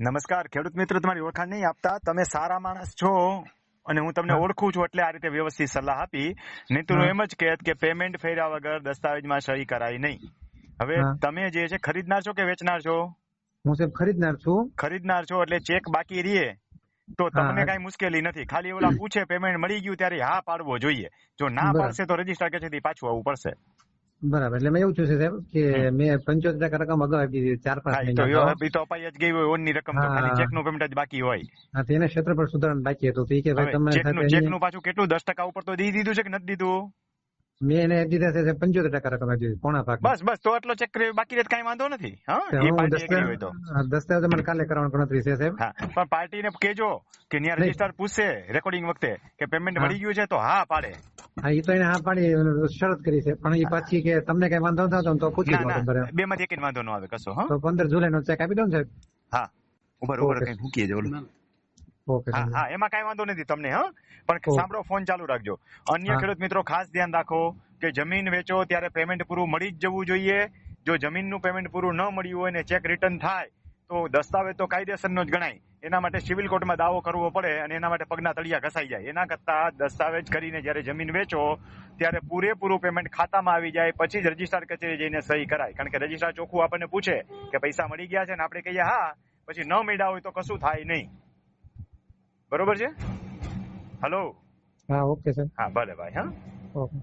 નમસ્કાર. ખેડૂત મિત્ર તમારી ઓળખાણ નહીં આપતા. તમે સારા માણસ છો અને હું તમને ઓળખું છું એટલે આ રીતે વ્યવસ્થિત સલાહ આપી. નહીં તો એમ જ કહેત કે પેમેન્ટ ફેર્યા વગર દસ્તાવેજમાં સહી કરાય નહીં. હવે તમે જે છે ખરીદનાર છો કે વેચનાર છો? હું સાહેબ ખરીદનાર છું. ખરીદનાર છો એટલે ચેક બાકી રહીએ તો તમને. કઈ મુશ્કેલી નથી. ખાલી ઓલા પૂછે પેમેન્ટ મળી ગયું ત્યારે હા પાડવો જોઈએ. જો ના. પાડશે તો રજિસ્ટર કે પાછું આવવું પડશે. બરાબર. એટલે મેં એવું છે સાહેબ કે મેં પંચોતેર ટકા રકમ અગાઉ આપી દીધી ચાર પાંચ હા એ તો મહિના તો અપાઈ જ ગઈ હોય ઓનની રકમ તો પેમેન્ટ જ બાકી હોય. હા, તો એને ક્ષેત્ર પર સુધારણ બાકી હતું. તો કે ભાઈ તમે ચેકનું પાછું કેટલું? દસ ટકા ઉપર તો દઈ દીધું છે કે નથી દીધું? મેં એને દીધા છે પંચોતેર ટકા રકમ આપી દીધી પોણા ભાગ બસ બસ તો એટલો ચેક બાકી રહે કઈ વાંધો નથી હા? દસ્તાવેજ મને કાલે કરવાનું ગણતરી છે સાહેબ. પણ પાર્ટીને કેજો કે ન્યા. રજિસ્ટર પૂછશે રેકોર્ડિંગ વખતે કે પેમેન્ટ. મળી ગયું છે તો હા પાડે. હા એ તો એને હા પાડી શરત કરી છે. પણ એ પાછી કે તમને કઈ વાંધો ન થતો તો પૂછી લો તમારે. બે માંથી એક વાંધો ન આવે કશો હા. તો પંદર જુલાઈ નો ચેક આપી દો ને સાહેબ. હા. ઉભર ઉભર કઈ મૂકીએ જો ઓકે હા હા એમાં કઈ વાંધો નથી તમને હા. પણ સાંભળો ફોન ચાલુ રાખજો. અન્ય. ખેડૂત મિત્રો ખાસ ધ્યાન રાખો કે જમીન વેચો ત્યારે પેમેન્ટ પૂરું મળી જ જવું જોઈએ. જો જમીનનું પેમેન્ટ પૂરું ન મળ્યું હોય ને ચેક રિટર્ન થાય તો દસ્તાવેજ તો કાયદેસરનો જ ગણાય. એના માટે સિવિલ કોર્ટમાં દાવો કરવો પડે અને એના માટે પગના તળિયા ઘસાઈ જાય. એના કરતા દસ્તાવેજ કરીને જ્યારે જમીન વેચો ત્યારે પૂરેપૂરું પેમેન્ટ ખાતામાં આવી જાય પછી જ રજીસ્ટ્રાર કચેરી જઈને સહી કરાય. કારણ કે રજીસ્ટ્રાર ચોખ્ખું આપણને પૂછે કે પૈસા મળી ગયા છે ને આપણે કહીએ હા. પછી ન મળ્યા હોય તો કશું થાય નહીં. બરોબર છે? હલો હા ઓકે સર હા ભલે ભાઈ હા. ઓકે